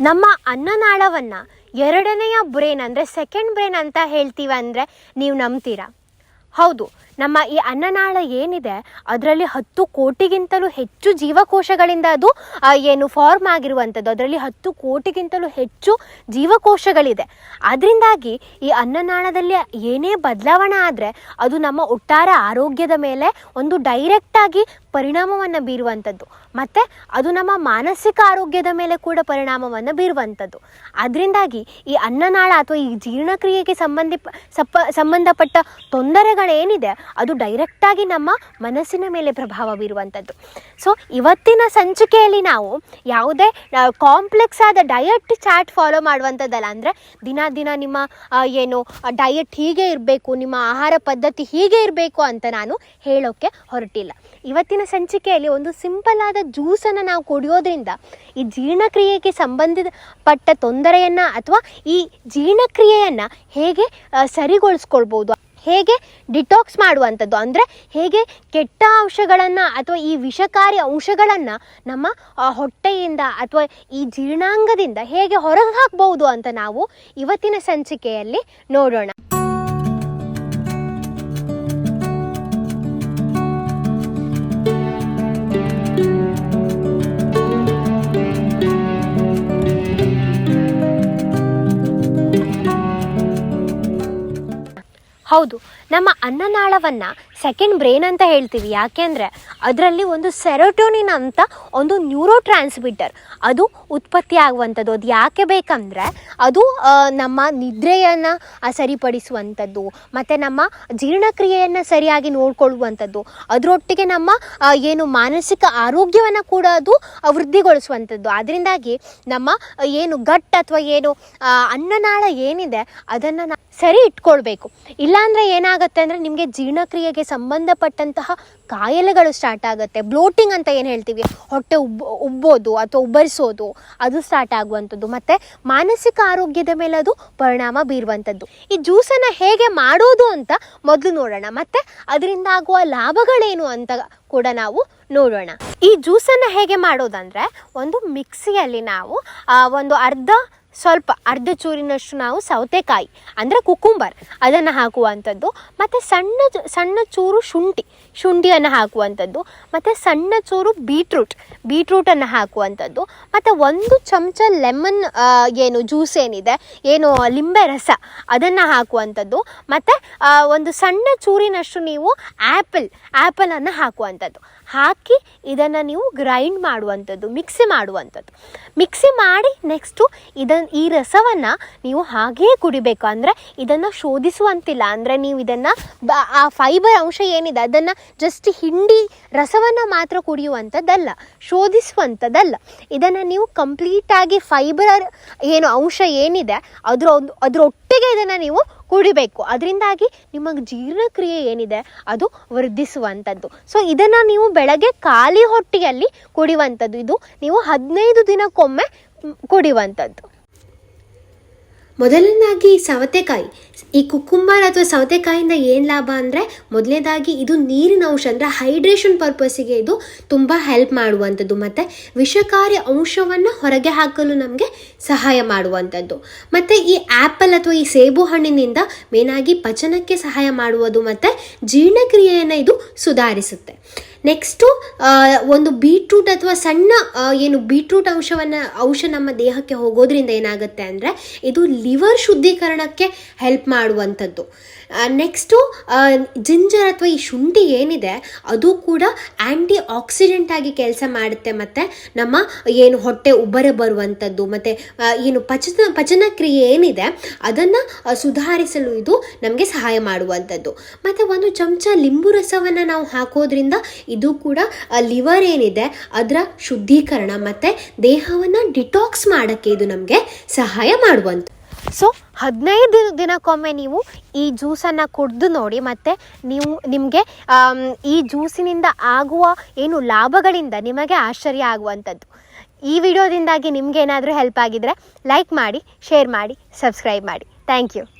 ನಮ್ಮ ಅನ್ನನಾಳವನ್ನು ಎರಡನೆಯ ಬ್ರೇನ್ ಅಂದರೆ ಸೆಕೆಂಡ್ ಬ್ರೇನ್ ಅಂತ ಹೇಳ್ತೀವಿ ಅಂದರೆ ನೀವು ನಂಬ್ತೀರಾ? ಹೌದು, ನಮ್ಮ ಈ ಅನ್ನನಾಳ ಏನಿದೆ, ಅದರಲ್ಲಿ ಹತ್ತು ಕೋಟಿಗಿಂತಲೂ ಹೆಚ್ಚು ಜೀವಕೋಶಗಳಿಂದ ಅದು ಏನು ಫಾರ್ಮ್ ಆಗಿರುವಂಥದ್ದು. ಅದರಲ್ಲಿ ಹತ್ತು ಕೋಟಿಗಿಂತಲೂ ಹೆಚ್ಚು ಜೀವಕೋಶಗಳಿದೆ. ಅದರಿಂದಾಗಿ ಈ ಅನ್ನನಾಳದಲ್ಲಿ ಏನೇ ಬದಲಾವಣೆ ಆದರೆ ಅದು ನಮ್ಮ ಒಟ್ಟಾರೆ ಆರೋಗ್ಯದ ಮೇಲೆ ಒಂದು ಡೈರೆಕ್ಟಾಗಿ ಪರಿಣಾಮವನ್ನು ಬೀರುವಂಥದ್ದು. ಮತ್ತು ಅದು ನಮ್ಮ ಮಾನಸಿಕ ಆರೋಗ್ಯದ ಮೇಲೆ ಕೂಡ ಪರಿಣಾಮವನ್ನು ಬೀರುವಂಥದ್ದು. ಅದರಿಂದಾಗಿ ಈ ಅನ್ನನಾಳ ಅಥವಾ ಈ ಜೀರ್ಣಕ್ರಿಯೆಗೆ ಸಂಬಂಧಿ ಸಪ್ಪ ಸಂಬಂಧಪಟ್ಟ ತೊಂದರೆಗಳೇನಿದೆ ಅದು ಡೈರೆಕ್ಟಾಗಿ ನಮ್ಮ ಮನಸ್ಸಿನ ಮೇಲೆ ಪ್ರಭಾವ ಬೀರುವಂಥದ್ದು. ಸೊ ಇವತ್ತಿನ ಸಂಚಿಕೆಯಲ್ಲಿ ನಾವು ಯಾವುದೇ ಕಾಂಪ್ಲೆಕ್ಸ್ ಆದ ಡಯಟ್ ಚಾರ್ಟ್ ಫಾಲೋ ಮಾಡುವಂಥದ್ದಲ್ಲ ಅಂದರೆ ದಿನ ದಿನ ನಿಮ್ಮ ಏನು ಡಯಟ್ ಹೀಗೆ ಇರಬೇಕು, ನಿಮ್ಮ ಆಹಾರ ಪದ್ಧತಿ ಹೀಗೆ ಇರಬೇಕು ಅಂತ ನಾನು ಹೇಳೋಕ್ಕೆ ಹೊರಟಿಲ್ಲ. ಇವತ್ತಿನ ಸಂಚಿಕೆಯಲ್ಲಿ ಒಂದು ಸಿಂಪಲ್ ಆದ ಜ್ಯೂಸನ್ನು ನಾವು ಕುಡಿಯೋದ್ರಿಂದ ಈ ಜೀರ್ಣಕ್ರಿಯೆಗೆ ಸಂಬಂಧಪಟ್ಟ ತೊಂದರೆಯನ್ನು ಅಥವಾ ಈ ಜೀರ್ಣಕ್ರಿಯೆಯನ್ನು ಹೇಗೆ ಸರಿಗೊಳಿಸ್ಕೊಳ್ಬೋದು ಹೇಗೆ ಡಿಟಾಕ್ಸ್ ಮಾಡುವಂಥದ್ದು? ಅಂದರೆ ಹೇಗೆ ಕೆಟ್ಟ ಅಂಶಗಳನ್ನು ಅಥವಾ ಈ ವಿಷಕಾರಿ ಅಂಶಗಳನ್ನು ನಮ್ಮ ಹೊಟ್ಟೆಯಿಂದ ಅಥವಾ ಈ ಜೀರ್ಣಾಂಗದಿಂದ ಹೇಗೆ ಹೊರಗೆ ಹಾಕ್ಬೋದು ಅಂತ ನಾವು ಇವತ್ತಿನ ಸಂಚಿಕೆಯಲ್ಲಿ ನೋಡೋಣ. ಹೌದು ನಮ್ಮ ಅನ್ನನಾಳವನ್ನು ಸೆಕೆಂಡ್ ಬ್ರೈನ್ ಅಂತ ಹೇಳ್ತೀವಿ. ಯಾಕೆಂದರೆ ಅದರಲ್ಲಿ ಒಂದು ಸೆರೋಟೋನಿನ್ ಅಂತ ಒಂದು ನ್ಯೂರೋ ಟ್ರಾನ್ಸ್ಮಿಟರ್ ಅದು ಉತ್ಪತ್ತಿ ಆಗುವಂಥದ್ದು. ಅದು ಯಾಕೆ ಬೇಕಂದರೆ ಅದು ನಮ್ಮ ನಿದ್ರೆಯನ್ನು ಸರಿಪಡಿಸುವಂಥದ್ದು, ಮತ್ತು ನಮ್ಮ ಜೀರ್ಣಕ್ರಿಯೆಯನ್ನು ಸರಿಯಾಗಿ ನೋಡಿಕೊಳ್ಳುವಂಥದ್ದು, ಅದರೊಟ್ಟಿಗೆ ನಮ್ಮ ಏನು ಮಾನಸಿಕ ಆರೋಗ್ಯವನ್ನು ಕೂಡ ಅದು ವೃದ್ಧಿಗೊಳಿಸುವಂಥದ್ದು. ಅದರಿಂದಾಗಿ ನಮ್ಮ ಏನು ಗಟ್ ಅಥವಾ ಏನು ಅನ್ನನಾಳ ಏನಿದೆ ಅದನ್ನು ಸರಿ ಇಟ್ಕೊಳ್ಬೇಕು. ಇಲ್ಲಾಂದರೆ ಏನಾಗುತ್ತೆ ಅಂದರೆ ನಿಮಗೆ ಜೀರ್ಣಕ್ರಿಯೆಗೆ ಸಂಬಂಧಪಟ್ಟಂತಹ ಕಾಯಿಲೆಗಳು ಸ್ಟಾರ್ಟ್ ಆಗುತ್ತೆ. ಬ್ಲೋಟಿಂಗ್ ಅಂತ ಏನು ಹೇಳ್ತೀವಿ? ಹೊಟ್ಟೆ ಉಬ್, ಉಬ್ಬೋದು ಅಥವಾ ಉಬ್ಬರಿಸೋದು, ಅದು ಸ್ಟಾರ್ಟ್ ಆಗುವಂಥದ್ದು. ಮತ್ತು ಮಾನಸಿಕ ಆರೋಗ್ಯದ ಮೇಲೆ ಅದು ಪರಿಣಾಮ ಬೀರುವಂಥದ್ದು. ಈ ಜ್ಯೂಸನ್ನು ಹೇಗೆ ಮಾಡೋದು ಅಂತ ಮೊದಲು ನೋಡೋಣ. ಮತ್ತು ಅದರಿಂದ ಆಗುವ ಲಾಭಗಳೇನು ಅಂತ ಕೂಡ ನಾವು ನೋಡೋಣ. ಈ ಜ್ಯೂಸನ್ನು ಹೇಗೆ ಮಾಡೋದಂದರೆ, ಒಂದು ಮಿಕ್ಸಿಯಲ್ಲಿ ನಾವು ಒಂದು ಅರ್ಧ ಸ್ವಲ್ಪ ಅರ್ಧ ಚೂರಿನಷ್ಟು ನಾವು ಸೌತೆಕಾಯಿ, ಅಂದರೆ ಕುಕುಂಬರ್, ಅದನ್ನು ಹಾಕುವಂಥದ್ದು. ಮತ್ತು ಸಣ್ಣ ಸಣ್ಣ ಚೂರು ಶುಂಠಿ, ಶುಂಠಿಯನ್ನು ಹಾಕುವಂಥದ್ದು. ಮತ್ತು ಸಣ್ಣ ಚೂರು ಬೀಟ್ರೂಟ್, ಬೀಟ್ರೂಟನ್ನು ಹಾಕುವಂಥದ್ದು. ಮತ್ತು ಒಂದು ಚಮಚ ಲೆಮನ್ ಏನು ಜ್ಯೂಸ್ ಏನಿದೆ, ಏನು ಲಿಂಬೆ ರಸ, ಅದನ್ನು ಹಾಕುವಂಥದ್ದು. ಮತ್ತು ಒಂದು ಸಣ್ಣ ಚೂರಿನಷ್ಟು ನೀವು ಆ್ಯಪಲ್ ಆ್ಯಪಲನ್ನು ಹಾಕುವಂಥದ್ದು. ಹಾಕಿ ಇದನ್ನು ನೀವು ಗ್ರೈಂಡ್ ಮಾಡುವಂಥದ್ದು ಮಿಕ್ಸಿ ಮಾಡುವಂಥದ್ದು. ಮಿಕ್ಸಿ ಮಾಡಿ ನೆಕ್ಸ್ಟು ಇದನ್ನು ಈ ರಸವನ್ನು ನೀವು ಹಾಗೇ ಕುಡಿಬೇಕು. ಅಂದರೆ ಇದನ್ನು ಶೋಧಿಸುವಂತಿಲ್ಲ. ಅಂದರೆ ನೀವು ಇದನ್ನು ಆ ಫೈಬರ್ ಅಂಶ ಏನಿದೆ, ಅದನ್ನು ಜಸ್ಟ್ ಹಿಂಡಿ ರಸವನ್ನು ಮಾತ್ರ ಕುಡಿಯುವಂಥದ್ದಲ್ಲ. ಶೋಧಿಸುವಂಥದ್ದಲ್ಲ. ಇದನ್ನು ನೀವು ಕಂಪ್ಲೀಟಾಗಿ ಫೈಬರ್ ಏನು ಅಂಶ ಏನಿದೆ, ಅದರ, ಅದರೊಟ್ಟಿಗೆ ಇದನ್ನು ನೀವು ಕುಡಿಬೇಕು. ಅದರಿಂದಾಗಿ ನಿಮಗೆ ಜೀರ್ಣಕ್ರಿಯೆ ಏನಿದೆ, ಅದು ವೃದ್ಧಿಸುವಂಥದ್ದು. ಸೊ ಇದನ್ನು ನೀವು ಬೆಳಗ್ಗೆ ಖಾಲಿ ಹೊಟ್ಟೆಯಲ್ಲಿ ಕುಡಿಯುವಂಥದ್ದು. ಇದು ನೀವು ಹದಿನೈದು ದಿನಕ್ಕೊಮ್ಮೆ ಕುಡಿಯುವಂಥದ್ದು. ಮೊದಲನೇದಾಗಿ ಸವತೆಕಾಯಿ. ಈ ಕುಕ್ಕುಂಬರ್ ಅಥವಾ ಸವತೆಕಾಯಿಂದ ಏನು ಲಾಭ ಅಂದರೆ, ಮೊದಲನೇದಾಗಿ ಇದು ನೀರಿನ ಅಂಶ ಅಂದರೆ ಹೈಡ್ರೇಷನ್ ಪರ್ಪಸ್ಸಿಗೆ ಇದು ತುಂಬ ಹೆಲ್ಪ್ ಮಾಡುವಂಥದ್ದು. ಮತ್ತು ವಿಷಕಾರಿ ಅಂಶವನ್ನು ಹೊರಗೆ ಹಾಕಲು ನಮಗೆ ಸಹಾಯ ಮಾಡುವಂಥದ್ದು. ಮತ್ತು ಈ ಆ್ಯಪಲ್ ಅಥವಾ ಈ ಸೇಬು ಹಣ್ಣಿನಿಂದ ಮೇನಾಗಿ ಪಚನಕ್ಕೆ ಸಹಾಯ ಮಾಡುವುದು ಮತ್ತು ಜೀರ್ಣಕ್ರಿಯೆಯನ್ನು ಇದು ಸುಧಾರಿಸುತ್ತೆ. ನೆಕ್ಸ್ಟು ಒಂದು ಬೀಟ್ರೂಟ್ ಅಥವಾ ಸಣ್ಣ ಏನು ಬೀಟ್ರೂಟ್ ಅಂಶವನ್ನು, ಅಂಶ ನಮ್ಮ ದೇಹಕ್ಕೆ ಹೋಗೋದ್ರಿಂದ ಏನಾಗುತ್ತೆ ಅಂದರೆ, ಇದು ಲಿವರ್ ಶುದ್ಧೀಕರಣಕ್ಕೆ ಹೆಲ್ಪ್ ಮಾಡುವಂಥದ್ದು. ನೆಕ್ಸ್ಟು ಜಿಂಜರ್ ಅಥವಾ ಈ ಶುಂಠಿ ಏನಿದೆ, ಅದು ಕೂಡ ಆ್ಯಂಟಿ ಆಕ್ಸಿಡೆಂಟ್ ಆಗಿ ಕೆಲಸ ಮಾಡುತ್ತೆ, ಮತ್ತು ನಮ್ಮ, ಏನು ಹೊಟ್ಟೆ ಉಬ್ಬರ ಬರುವಂಥದ್ದು, ಮತ್ತು ಏನು ಪಚನ ಪಚನ ಕ್ರಿಯೆ ಏನಿದೆ, ಅದನ್ನು ಸುಧಾರಿಸಲು ಇದು ನಮಗೆ ಸಹಾಯ ಮಾಡುವಂಥದ್ದು. ಮತ್ತು ಒಂದು ಚಮಚ ಲಿಂಬು ರಸವನ್ನು ನಾವು ಹಾಕೋದ್ರಿಂದ ಇದು ಕೂಡ ಲಿವರ್ ಏನಿದೆ, ಅದರ ಶುದ್ಧೀಕರಣ ಮತ್ತು ದೇಹವನ್ನು ಡಿಟಾಕ್ಸ್ ಮಾಡೋಕ್ಕೆ ಇದು ನಮಗೆ ಸಹಾಯ ಮಾಡುವಂಥ ಸೊ ಹದಿನೈದು ದಿನಕ್ಕೊಮ್ಮೆ ನೀವು ಈ ಜ್ಯೂಸನ್ನು ಕುಡಿದು ನೋಡಿ ಮತ್ತು ನೀವು ನಿಮಗೆ ಈ ಜ್ಯೂಸಿನಿಂದ ಆಗುವ ಏನು ಲಾಭಗಳಿಂದ ನಿಮಗೆ ಆಶ್ಚರ್ಯ ಆಗುವಂಥದ್ದು. ಈ ವಿಡಿಯೋದಿಂದಾಗಿ ನಿಮಗೇನಾದರೂ ಹೆಲ್ಪ್ ಆಗಿದ್ದರೆ ಲೈಕ್ ಮಾಡಿ ಶೇರ್ ಮಾಡಿ ಸಬ್ಸ್ಕ್ರೈಬ್ ಮಾಡಿ. Thank you